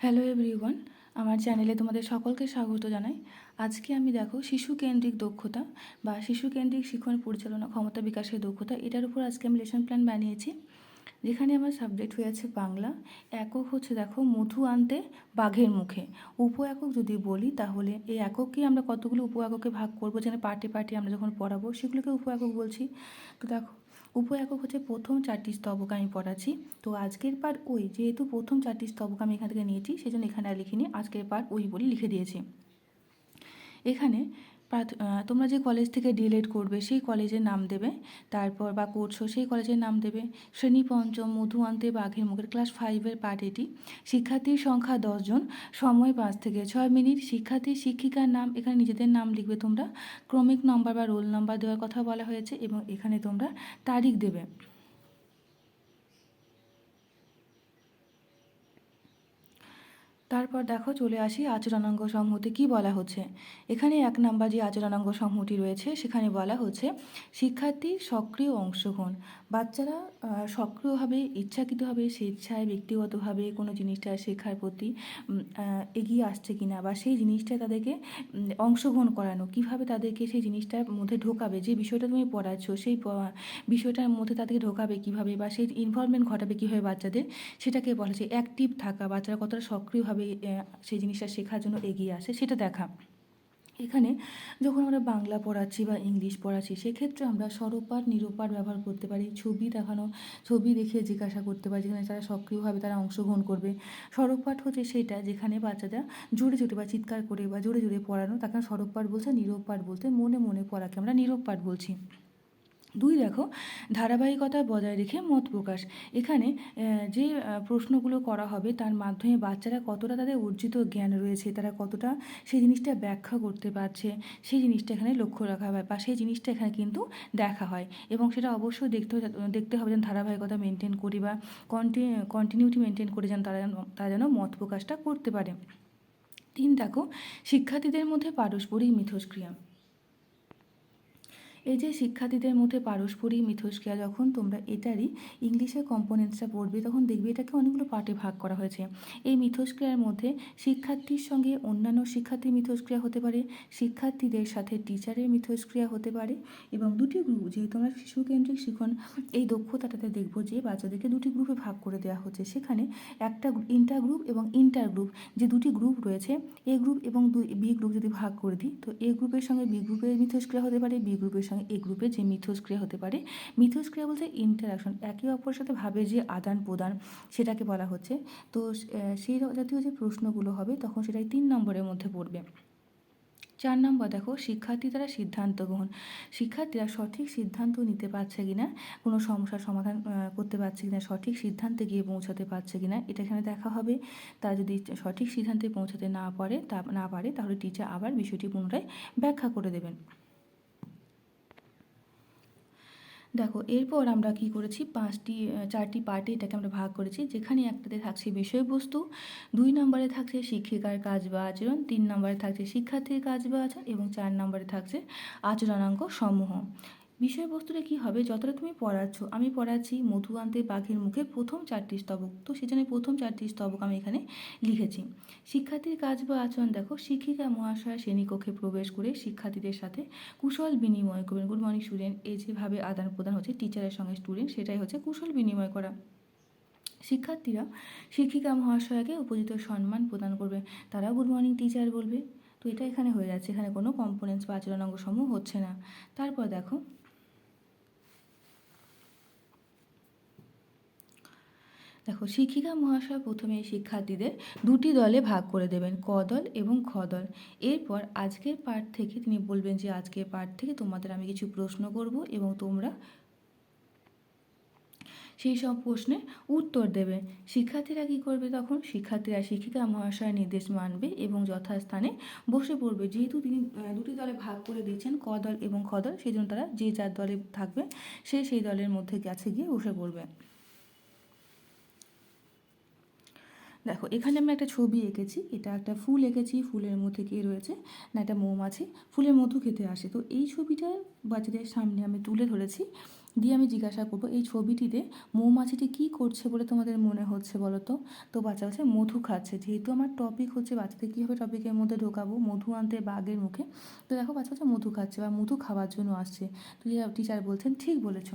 Hello everyone আমার চ্যানেলে তোমাদের সকলকে স্বাগত জানাই। আজকে আমি দেখো শিশু কেন্দ্রিক দক্ষতা বা শিশু কেন্দ্রিক শিক্ষণ পরিচালনা ক্ষমতা বিকাশের দক্ষতা, এটার উপর আজকে আমি লেসন প্ল্যান বানিয়েছি। যেখানে আমার সাবজেক্ট হয়ে আছে বাংলা, একক হচ্ছে দেখো মধু আনতে বাঘের মুখে। উপ একক যদি বলি তাহলে এই একককে আমরা কতগুলো উপ এককে ভাগ করব যেখানে পার্টি পার্টি আমরা যখন পড়াবো সেগুলোকে উপ একক বলছি। তো দেখো উপ একক হচ্ছে প্রথম চারটি স্তবক আমি পড়াচ্ছি। তো আজকের পার ওই, যেহেতু প্রথম চারটি স্তবক আমি এখান থেকে নিয়েছি, সেজন্য এখানে আর লিখিনি, আজকের পার ওই বলে লিখে দিয়েছি। এখানে তোমরা যে কলেজ থেকে ডিএলএড করবে, সেই কলেজের নাম দেবে। তারপর বা করছ, সেই কলেজের নাম দেবে। শ্রেণি পঞ্চম মধু আন্তে বাঘের মুখের ক্লাস ফাইভের পার্ট এটি। শিক্ষার্থীর সংখ্যা দশজন সময় পাঁচ থেকে ছয় মিনিট। শিক্ষার্থী, শিক্ষিকার নাম, এখানে নিজেদের নাম লিখবে তোমরা। ক্রমিক নম্বর বা রোল নাম্বার দেওয়ার কথা বলা হয়েছে এবং এখানে তোমরা তারিখ দেবে। তারপর দেখো চলে আসি আচরণাঙ্গ সমূহতে কি বলা হচ্ছে? এখানে এক নাম্বার যে আচরণাঙ্গ সমূহটি রয়েছে, সেখানে বলা হচ্ছে শিক্ষার্থী সক্রিয় অংশগ্রহণ। বাচ্চারা সক্রিয়ভাবে, ইচ্ছাকৃতভাবে, স্বেচ্ছায়, ব্যক্তিগতভাবে কোনো জিনিসটা শেখার প্রতি এগিয়ে আসছে কিনা বা সেই জিনিসটা তাদেরকে অংশগ্রহণ করানো, কীভাবে তাদেরকে সেই জিনিসটার মধ্যে ঢোকাবে, যে বিষয়টা তুমি পড়াচ্ছ, সেই বিষয়টার মধ্যে তাদেরকে ঢোকাবে কীভাবে বা সেই ইনভলভমেন্ট ঘটাবে কীভাবে বাচ্চাদের, সেটাকে বলা হচ্ছে অ্যাক্টিভ থাকা। বাচ্চারা কতটা সক্রিয়ভাবে আহ, সেই জিনিসটা শেখার জন্য এগিয়ে আসে সেটা দেখা। এখানে যখন আমরা বাংলা পড়াচ্ছি বা ইংলিশ পড়াচ্ছি সেক্ষেত্রে আমরা স্বরপাঠ নিরূপাঠ ব্যবহার করতে পারি। ছবি দেখানো ছবি দেখিয়ে জিজ্ঞাসা করতে পারি যেখানে তারা সক্রিয়ভাবে তারা অংশগ্রহণ করবে। স্বরপাঠ হচ্ছে সেটা যেখানে বাচ্চারা জোরে জোরে বা চিৎকার করে বা জোরে জোরে পড়ানো তাকে স্বরপাঠ বলছে নীরব পাঠ বলতে মনে মনে পড়াকে আমরা নীরব পাঠ বলছি। দুই দেখো, ধারাবাহিকতা বজায় রেখে মত প্রকাশ। এখানে যে প্রশ্নগুলো করা হবে তার মাধ্যমে বাচ্চারা কতটা তাদের অর্জিত জ্ঞান রয়েছে, তারা কতটা সেই জিনিসটা ব্যাখ্যা করতে পারছে, সেই জিনিসটা এখানে লক্ষ্য রাখা হয় বা সেই জিনিসটা এখানে কিন্তু দেখা হয়। এবং সেটা অবশ্যই দেখতে দেখতে হবে যেন ধারাবাহিকতা মেনটেন করি বা কন্টিনিউ কন্টিনিউটি মেনটেন করে যেন তারা যেন তারা যেন মত প্রকাশটা করতে পারে। তিন দেখো, শিক্ষার্থীদের মধ্যে পারস্পরিক মিথস্ক্রিয়া। এই যে শিক্ষার্থীদের মধ্যে পারস্পরিক মিথস্ক্রিয়া যখন তোমরা এটারই ইংলিশের কম্পোনেন্টসটা পড়বে, তখন দেখবে এটাকে অনেকগুলো পার্টে ভাগ করা হয়েছে। এই মিথস্ক্রিয়ার মধ্যে শিক্ষার্থীর সঙ্গে অন্যান্য শিক্ষার্থীর মিথস্ক্রিয়া হতে পারে, শিক্ষার্থীদের সাথে টিচারের মিথস্ক্রিয়া হতে পারে এবং দুটি গ্রুপ যেহেতু আমরা শিশু কেন্দ্রিক শিখন, এই দক্ষতাটাতে দেখব যে বাচ্চাদেরকে দুটি গ্রুপে ভাগ করে দেওয়া হচ্ছে। সেখানে একটা ইন্টার গ্রুপ এবং ইন্টার গ্রুপ যে দুটি গ্রুপ রয়েছে, এ গ্রুপ এবং দুই, বি গ্রুপ যদি ভাগ করে দিই, তো এ গ্রুপের সঙ্গে বি গ্রুপের মিথস্ক্রিয়া হতে পারে, বি গ্রুপের সঙ্গে এ গ্রুপে যে মিথস্ক্রিয়া হতে পারে, মিথস্ক্রিয়া বলতে ইন্টারাকশন একে অপরের সাথে ভাবে যে আদান প্রদান সেটাকে বলা হচ্ছে। তো সেই জাতীয় যে প্রশ্নগুলো হবে তখন সেটাই তিন নম্বরের মধ্যে পড়বে। চার নম্বর দেখো, শিক্ষার্থী দ্বারা সিদ্ধান্ত গ্রহণ। শিক্ষার্থীরা সঠিক সিদ্ধান্ত নিতে পারছে কিনা, কোনো সমস্যার সমাধান করতে পারছে কিনা, সঠিক সিদ্ধান্তে গিয়ে পৌঁছাতে পারছে কিনা, এটা এখানে দেখা হবে। তারা যদি সঠিক সিদ্ধান্তে পৌঁছাতে না পারে, তা, না পারে, তাহলে টিচার আবার বিষয়টি পুনরায় ব্যাখ্যা করে দেবেন। দেখো, এরপর আমরা কি করেছি? পাঁচটি চারটি পার্টে এটাকে আমরা ভাগ করেছি। যেখানে একটাতে থাকছে বিষয়বস্তু, দুই নম্বরে থাকছে শিক্ষিকার কাজ বা আচরণ, তিন নম্বরে থাকছে শিক্ষার্থীর কাজ বা আচরণ এবং চার নম্বরে থাকছে আচরণাঙ্ক সমূহ। বিষয়বস্তুটা কি হবে? যতটা তুমি পড়াচ্ছ, আমি পড়াচ্ছি মধু আনতে বাঘের মুখে প্রথম চারটি স্তবক। তো সেজন্য প্রথম চারটি স্তবক আমি এখানে লিখেছি। শিক্ষার্থীর কাজ বা আচরণ দেখো, শিক্ষিকা, মহাশয়, শ্রেণীকক্ষে প্রবেশ করে শিক্ষার্থীদের সাথে কুশল বিনিময় করবেন। গুড মর্নিং স্টুডেন্ট এই যেভাবে আদান প্রদান হচ্ছে টিচারের সঙ্গে স্টুডেন্ট সেটাই হচ্ছে কুশল বিনিময় করা। শিক্ষার্থীরা শিক্ষিকা, মহাশয়াকে উপযুক্ত সম্মান প্রদান করবে। তারা গুড মর্নিং টিচার বলবে। তো এটা এখানে হয়ে যাচ্ছে। এখানে কোনো কম্পোনেন্টস বা আচরণাঙ্গ সমূহ হচ্ছে না। তারপর দেখো দেখো, শিক্ষিকা মহাশয় প্রথমে শিক্ষার্থীদের দুটি দলে ভাগ করে দেবেন, ক দল এবং খ দল। এরপর আজকের পাঠ থেকে তিনি বলবেন যে, আজকের পাঠ থেকে তোমাদের আমি কিছু প্রশ্ন করব এবং তোমরা সেই সব প্রশ্নের উত্তর দেবে। শিক্ষার্থীরা কী করবে তখন? শিক্ষার্থীরা শিক্ষিকা মহাশয়ের নির্দেশ মানবে এবং যথাস্থানে বসে পড়বে। যেহেতু তিনি দুটি দলে ভাগ করে দিয়েছেন, ক দল এবং খ দল সেই জন্য তারা যে যার দলে থাকবে, সে সেই দলের মধ্যে কাছে গিয়ে বসে পড়বে। দেখো, এখানে আমি একটা ছবি এঁকেছি। এটা একটা ফুল এঁকেছি, ফুলের মধ্যে কে রয়েছে না একটা মৌমাছি ফুলের মধু খেতে আসে। তো এই ছবিটা বাচ্চাদের সামনে আমি তুলে ধরেছি, দিয়ে আমি জিজ্ঞাসা করব, এই ছবিটিতে মৌমাছিটি কী করছে বলে তোমাদের মনে হচ্ছে বলো তো? তো বাচ্চা বলছে, মধু খাচ্ছে। যেহেতু আমার টপিক হচ্ছে বাচ্চাদের কীভাবে টপিকের মধ্যে ঢোকাবো, মধু আনতে বাঘের মুখে। তো দেখো, বাচ্চা বলছে, মধু খাচ্ছে বা মধু খাওয়ার জন্য আসছে। তো টিচার বলছেন, ঠিক বলেছ।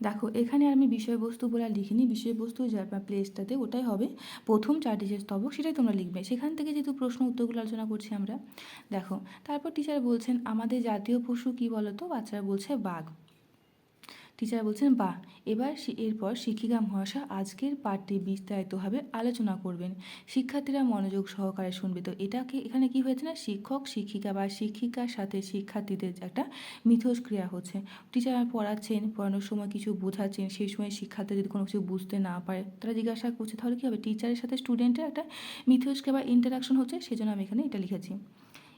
দেখো, এখানে আমি বিষয়বস্তু বলে লিখিনি। বিষয়বস্তু যা প্লেসটাতে ওটাই হবে। প্রথম চারটি যে স্তবক সেটাই তোমরা লিখবে। সেখান থেকে যেহেতু প্রশ্ন উত্তরগুলো আলোচনা করছি আমরা, দেখো, তারপর টিচার বলছেন, আমাদের জাতীয় পশু কী বলতো? বাচ্চারা বলছে, বাঘ। টিচার বলছেন, বাহ, এবার এরপর শিক্ষিকা মহাশয় আজকের পাঠটি বিস্তারিতভাবে আলোচনা করবেন। শিক্ষার্থীরা মনোযোগ সহকারে শুনবে। তো এটাকে, এখানে কি হয়েছে না, শিক্ষক, শিক্ষিকা বা শিক্ষিকার সাথে শিক্ষার্থীদের একটা মিথস্ক্রিয়া হচ্ছে। টিচার পড়াচ্ছেন, পড়ানোর সময় কিছু বোঝাচ্ছেন, সেই সময় শিক্ষার্থী যদি কোনো কিছু বুঝতে না পারে, তারা জিজ্ঞাসা করছে, তাহলে কী হবে? টিচারের সাথে স্টুডেন্টের একটা মিথস্ক্রিয়া বা ইন্টারাকশন হচ্ছে? সেজন্য আমি এখানে এটা লিখেছি।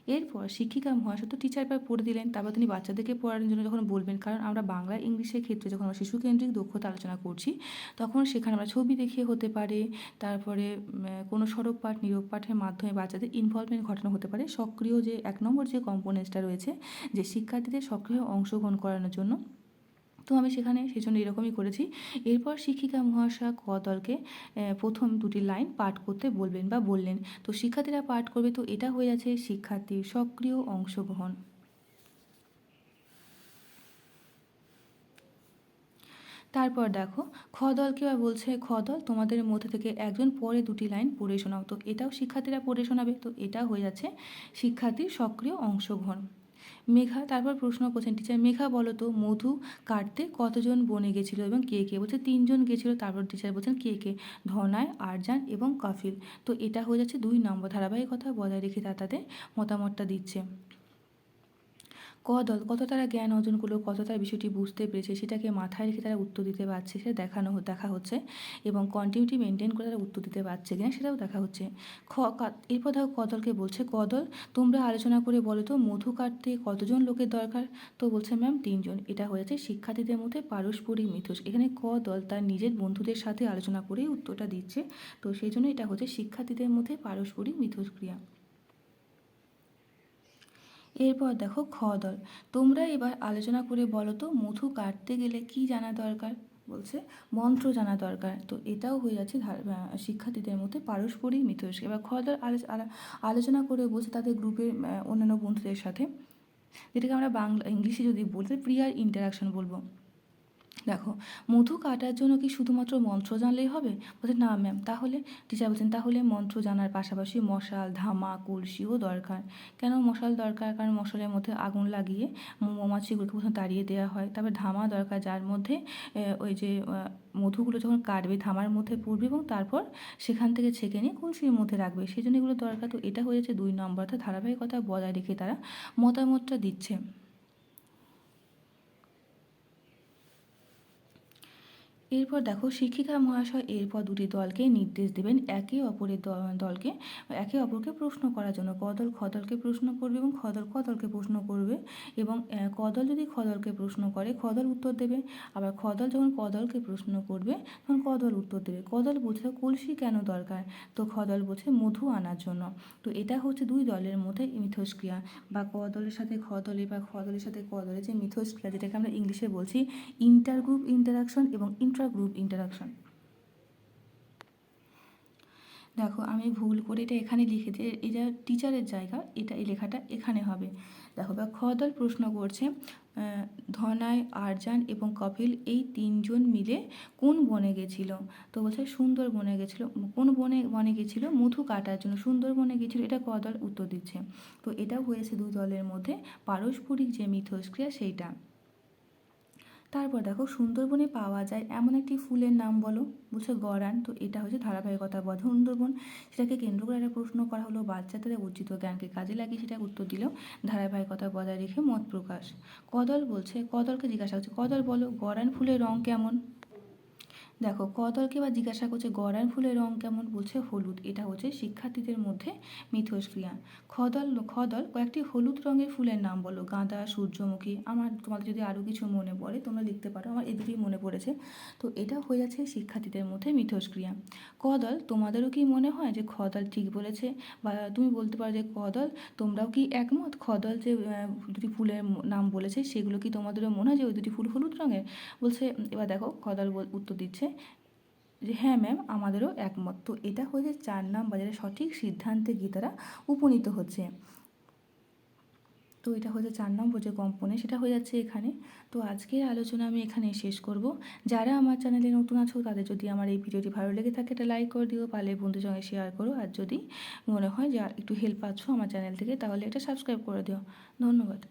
এরপর শিক্ষিকা মহাশয় তো টিচার পায় পড়ে দিলেন, তারপর তিনি বাচ্চাদেরকে পড়ানোর জন্য যখন বলবেন, কারণ আমরা বাংলা, ইংলিশের ক্ষেত্রে যখন আমরা শিশুকেন্দ্রিক দক্ষতা আলোচনা করছি, তখন সেখানে আমরা ছবি দেখিয়ে হতে পারে, তারপরে কোনো সড়ক পাঠ, নিরোগ পাঠের মাধ্যমে বাচ্চাদের ইনভলভমেন্ট ঘটানো হতে পারে, সক্রিয় যে, এক নম্বর যে কম্পোনেন্টসটা রয়েছে, যে শিক্ষার্থীদের সক্রিয় অংশগ্রহণ করানোর জন্য তো আমি সেখানে সেই জন্য এরকমই করেছি। এরপর শিক্ষিকা মহাশয় ক দলকে প্রথম দুটি লাইন পাঠ করতে বলবেন বা বললেন। তো শিক্ষার্থীরা পাঠ করবে, তো এটা হয়ে আছে শিক্ষার্থীর সক্রিয় অংশগ্রহণ। তারপর দেখো, খ দলকে বা বলছে, খ দল, তোমাদের মধ্যে থেকে একজন পরে দুটি লাইন পড়ে শোনাও। তো এটাও শিক্ষার্থীরা পড়ে শোনাবে, তো এটা হয়ে যাচ্ছে শিক্ষার্থীর সক্রিয় অংশগ্রহণ। মেঘা, তারপর প্রশ্ন করছেন, টিচার, মেঘা বলো তো, মধু কাটতে কতজন বনে গেছিল এবং কে কে? বলছে, তিনজন গেছিল। তারপর টিচার বলছেন, কে কে? ধনায়, আরজান এবং কাফিল। তো এটা হয়ে যাচ্ছে দুই নম্বর ধারাবাহিকতা বজায় রেখে তারা তাদের মতামতটা দিচ্ছে। ক দল কত তারা জ্ঞান অর্জন করল কত তারা বিষয়টি বুঝতে পেরেছে, সেটাকে মাথায় রেখে তারা উত্তর দিতে পারছে, সেটা দেখানো দেখা হচ্ছে এবং কন্টিনিউটি মেনটেন করে তারা উত্তর দিতে পারছে কিনা সেটাও দেখা হচ্ছে। খ এরপর দেখো কদলকে বলছে, কদল, তোমরা আলোচনা করে বলো তো, মধু কাটতে কতজন লোকের দরকার? তো বলছে, ম্যাম, তিনজন। এটা হয়েছে শিক্ষার্থীদের মধ্যে পারস্পরিক মিথস। এখানে ক দল তার নিজের বন্ধুদের সাথে আলোচনা করেই উত্তরটা দিচ্ছে। তো সেই জন্য এটা হচ্ছে শিক্ষার্থীদের মধ্যে পারস্পরিক মিথস্ক্রিয়া এরপর দেখো খ দল। তোমরা এবার আলোচনা করে বলো তো, মধু কাটতে গেলে কি জানা দরকার? বলছে, মন্ত্র জানা দরকার। তো এটাও হয়ে যাচ্ছে শিক্ষার্থীদের মধ্যে পারস্পরিক মিথস্ক এবার খ দল আলোচনা করে বলছে তাদের গ্রুপের অন্যান্য বন্ধুদের সাথে। যেটাকে আমরা বাংলা, ইংলিশে যদি বলতে প্রিয়ার ইন্টারাকশন বলব। দেখো, মধু কাটার জন্য কি শুধুমাত্র মন্ত্র জানলেই হবে? বলছে, না ম্যাম তাহলে টিচার বলছেন, তাহলে মন্ত্র জানার পাশাপাশি মশাল, ধামা, কলসিও দরকার। কেন মশাল দরকার? কারণ মশালের মধ্যে আগুন লাগিয়ে মৌমাছিগুলোকে প্রথমে তাড়িয়ে দেওয়া হয়। তারপর ধামা দরকার, যার মধ্যে ওই যে মধুগুলো যখন কাটবে ধামার মধ্যে পড়বে এবং তারপর সেখান থেকে ছেঁকে নিয়ে কলসির মধ্যে রাখবে। সেই জন্য এগুলো দরকার। তো এটা হয়েছে দুই নম্বর। অর্থাৎ ধারাবাহিকতা বজায় রেখে তারা মতামতটা দিচ্ছে। এরপর দেখো শিক্ষিকা মহাশয় এরপর দুটি দলকে নির্দেশ দেবেন। একে অপরের দলকে, একে অপরকে প্রশ্ন করার জন্য। কদল খদলকে প্রশ্ন করবে এবং খদল কদলকে প্রশ্ন করবে এবং কদল যদি খদলকে প্রশ্ন করে খদল উত্তর দেবে। আবার খদল যখন কদলকে প্রশ্ন করবে, তখন কদল উত্তর দেবে। কদল বোঝে কলসি কেন দরকার? তো খদল বোঝে মধু আনার জন্য। তো এটা হচ্ছে দুই দলের মধ্যে মিথস্ক্রিয়া বা কদলের সাথে খদলে বা খদলের সাথে কদলের যে মিথস্ক্রিয়া, যেটাকে আমরা ইংলিশে বলছি ইন্টার গ্রুপ ইন্টারাকশন এবং ইন্টার গ্রুপ ইন্টারাকশন দেখো, আমি ভুল করে এটা এখানে লিখেছি এটা টিচারের জায়গা, এটা এই লেখাটা এখানে হবে। দেখো বা খদল প্রশ্ন করছে ধনায় আরজান এবং কপিল এই তিনজন মিলে কোন বনে গেছিল? তো বলছে সুন্দর বনে গেছিল। কোন বনে বনে গেছিল? মধু কাটার জন্য সুন্দর বনে গেছিল। এটা কদল উত্তর দিচ্ছে। তো এটাও হয়েছে দু দলের মধ্যে। পারস্পরিক যে মিথস্ক্রিয়া, সেইটা। তারপর দেখো সুন্দরবনে পাওয়া যায় এমন একটি ফুলের নাম বলো। বলছে গরান। তো এটা হচ্ছে ধারাবাহিকতা বধ সুন্দরবন সেটাকে কেন্দ্র করে একটা প্রশ্ন করা হলো। বাচ্চাদের উচিত জ্ঞানকে কাজে লাগিয়ে সেটা উত্তর দিল ধারাবাহিকতা বজায় রেখে মত প্রকাশ। কদল বলছে, কদলকে জিজ্ঞাসা করছে কদল বলো, গরান ফুলের রং কেমন? দেখো কদলকে বা জিজ্ঞাসা করছে গড়ার ফুলের রং কেমন? বলছে, হলুদ। এটা হচ্ছে শিক্ষার্থীদের মধ্যে মিথস্ক্রিয়া। খদল খদল, কয়েকটি হলুদ রঙের ফুলের নাম বলো, গাঁদা, সূর্যমুখী। আমার তোমাদের যদি আরও কিছু মনে পড়ে, তোমরা লিখতে পারো, আমার এদিকেই মনে পড়েছে। তো এটা হয়ে যাচ্ছে শিক্ষার্থীদের মধ্যে মিথস্ক্রিয়া। কদল, তোমাদেরও কি মনে হয় যে খদল ঠিক বলেছে? বা তুমি বলতে পারো যে কদল, তোমরাও কি একমত? খদল যে দুটি ফুলের নাম বলেছে, সেগুলো কি তোমাদেরও মনে হয় যে ওই দুটি ফুল হলুদ রঙের? বলছে, এবার দেখো খদল উত্তর দিচ্ছে। যে হ্যাঁ ম্যাম আমাদেরও একমত। তো এটা হচ্ছে চার নাম্বার যেটা সঠিক সিদ্ধান্তে গিয়ে তারা উপনীত হচ্ছে। তো এটা হচ্ছে চার নম্বর যে কম্পোনেন্ট সেটা হয়ে যাচ্ছে এখানে। তো আজকের আলোচনা আমি এখানে শেষ করব। যারা আমার চ্যানেলে নতুন আছো, তাদের যদি আমার এই ভিডিওটি ভালো লেগে থাকে, এটা লাইক করে দিও পারলে বন্ধুর সঙ্গে শেয়ার করো। আর যদি মনে হয় যে একটু হেল্প পাচ্ছ আমার চ্যানেল থেকে, তাহলে এটা সাবস্ক্রাইব করে দিও। ধন্যবাদ।